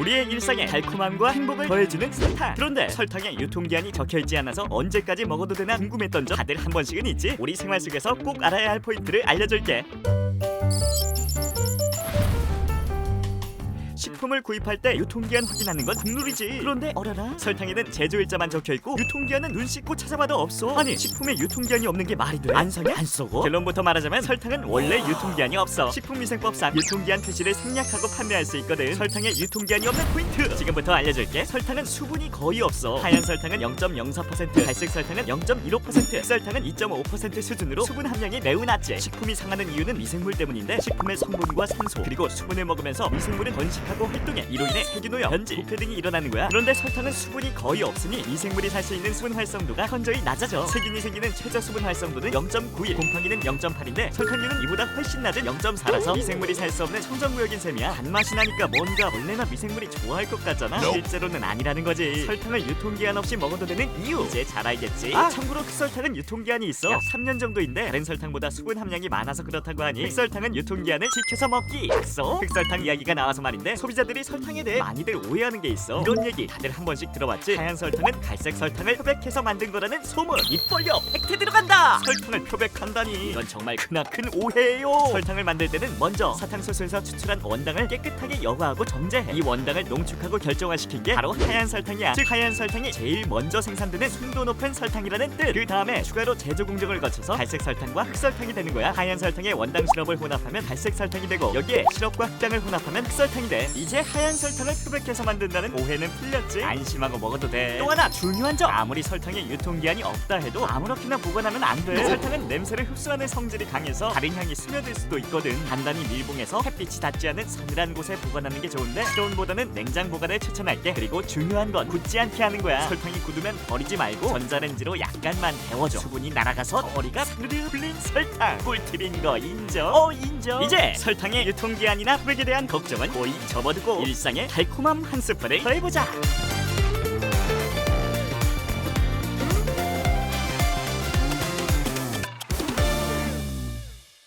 우리의 일상에 달콤함과 행복을 더해주는 설탕 그런데 설탕에 유통기한이 적혀있지 않아서 언제까지 먹어도 되나 궁금했던 점 다들 한 번씩은 있지? 우리 생활 속에서 꼭 알아야 할 포인트를 알려줄게 식품을 구입할 때 유통기한 확인하는 건 국룰이지. 그런데 어라라? 설탕에는 제조일자만 적혀 있고 유통기한은 눈 씻고 찾아봐도 없어. 아니 식품에 유통기한이 없는 게 말이 돼? 안 상해? 안 썩어? 결론부터 말하자면 설탕은 원래 유통기한이 없어. 식품위생법상 유통기한 표시를 생략하고 판매할 수 있거든. 설탕에 유통기한이 없는 포인트. 지금부터 알려줄게. 설탕은 수분이 거의 없어. 하얀 설탕은 0.04% 갈색 설탕은 0.15% 흑설탕은 2.5% 수준으로 수분 함량이 매우 낮지. 식품이 상하는 이유는 미생물 때문인데 식품의 성분과 산소 그리고 수분을 먹으면서 미생물은 번식 하고 활동해. 이로 인해 세균오염, 변질, 부패 등이 일어나는 거야. 그런데 설탕은 수분이 거의 없으니 미생물이 살 수 있는 수분 활성도가 현저히 낮아져. 세균이 생기는 최저 수분 활성도는 0.91 곰팡이는 0.8인데 설탕류는 이보다 훨씬 낮은 0.4라서 미생물이 살 수 없는 청정구역인 셈이야. 단맛이 나니까 뭔가 원래나 미생물이 좋아할 것 같잖아. 실제로는 아니라는 거지. 설탕을 유통기한 없이 먹어도 되는 이유 이제 잘 알겠지? 아! 참고로 흑설탕은 유통기한이 있어. 약 3년 정도인데 다른 설탕보다 수분 함량이 많아서 그렇다고 하니 흑설탕은 유통기한을 지켜서 먹기. 약속? 흑설탕 이야기가 나와서 말인데 소비자들이 설탕에 대해 많이들 오해하는 게 있어. 이런 얘기 다들 한 번씩 들어봤지? 하얀 설탕은 갈색 설탕을 표백해서 만든 거라는 소문. 입 벌려. 팩트 들어간다. 설탕을 표백한다니. 이건 정말 크나큰 오해예요. 설탕을 만들 때는 먼저 사탕수수에서 추출한 원당을 깨끗하게 여과하고 정제해. 이 원당을 농축하고 결정화시킨 게 바로 하얀 설탕이야. 즉 하얀 설탕이 제일 먼저 생산되는 순도 높은 설탕이라는 뜻 그 다음에 추가로 제조 공정을 거쳐서 갈색 설탕과 흑설탕이 되는 거야. 하얀 설탕에 원당 시럽을 혼합하면 갈색 설탕이 되고 여기에 시럽과 흑당을 혼합하면 흑설탕이 돼 이제 하얀 설탕을 표백해서 만든다는 오해는 풀렸지. 안심하고 먹어도 돼또 하나 중요한 점. 아무리 설탕에 유통기한이 없다 해도 아무렇게나 보관하면 안돼. 설탕은 냄새를 흡수하는 성질이 강해서 다른 향이 스며들 수도 있거든. 단단히 밀봉해서 햇빛이 닿지 않은 서늘한 곳에 보관하는 게 좋은데 실온보다는 냉장 보관을 추천할게. 그리고 중요한 건 굳지 않게 하는 거야. 설탕이 굳으면 버리지 말고 전자레인지로 약간만 데워줘. 수분이 날아가서 머리가 스르르 풀린 설탕. 꿀팁인 거 인정? 어 인정. 이제 설탕의 유통기한이나 흡액에 대한 걱정은 거의 접어두고 일상에 달콤함 한 스푼을 더해보자